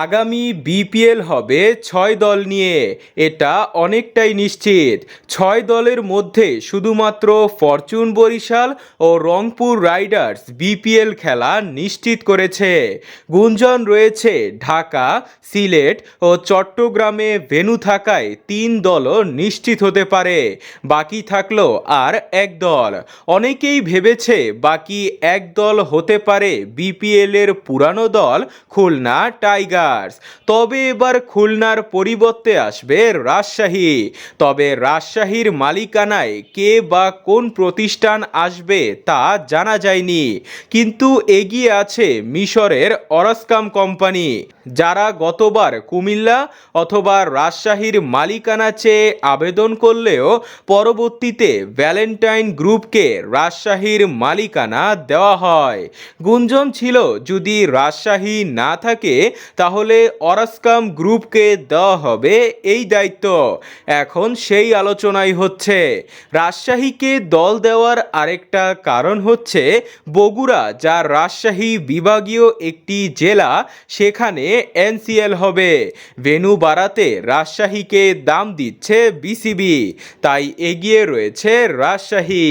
আগামী বিপিএল হবে ছয় দল নিয়ে। এটা অনেকটাই নিশ্চিত। ছয় দলের মধ্যে শুধুমাত্র ফরচুন বরিশাল ও রংপুর রাইডার্স বিপিএল খেলা নিশ্চিত করেছে। গুঞ্জন রয়েছে ঢাকা, সিলেট ও চট্টগ্রামে ভেন্যু থাকায় তিন দলও নিশ্চিত হতে পারে। বাকি থাকল আর এক দল। অনেকেই ভেবেছে বাকি এক দল হতে পারে বিপিএল এর পুরানো দল খুলনা টাইগার্স তবে এবার খুলনার পরিবর্তে আসবে রাজশাহী। তবে রাজশাহীর মালিকানায় কে বা কোন প্রতিষ্ঠান আসবে তা জানা যায়নি। কিন্তু এগিয়ে আছে মিশরের অরাসকাম কোম্পানি। যারা গতবার কুমিল্লা অথবা রাজশাহীর মালিকানা চেয়ে আবেদন করলেও পরবর্তীতে ভ্যালেন্টাইন গ্রুপকে রাজশাহীর মালিকানা দেওয়া হয়। গুঞ্জন ছিল, যদি রাজশাহী না থাকে তাহলে অরাসকাম গ্রুপকে দেওয়া হবে এই দায়িত্ব। এখন সেই আলোচনাই হচ্ছে। রাজশাহীকে দল দেওয়ার আরেকটা কারণ হচ্ছে বগুড়া যা রাজশাহী বিভাগীয় একটি জেলা, সেখানে এনসিএল হবে। ভেনু বাড়াতে রাজশাহীকে দাম দিচ্ছে বিসিবি, তাই এগিয়ে রয়েছে রাজশাহী।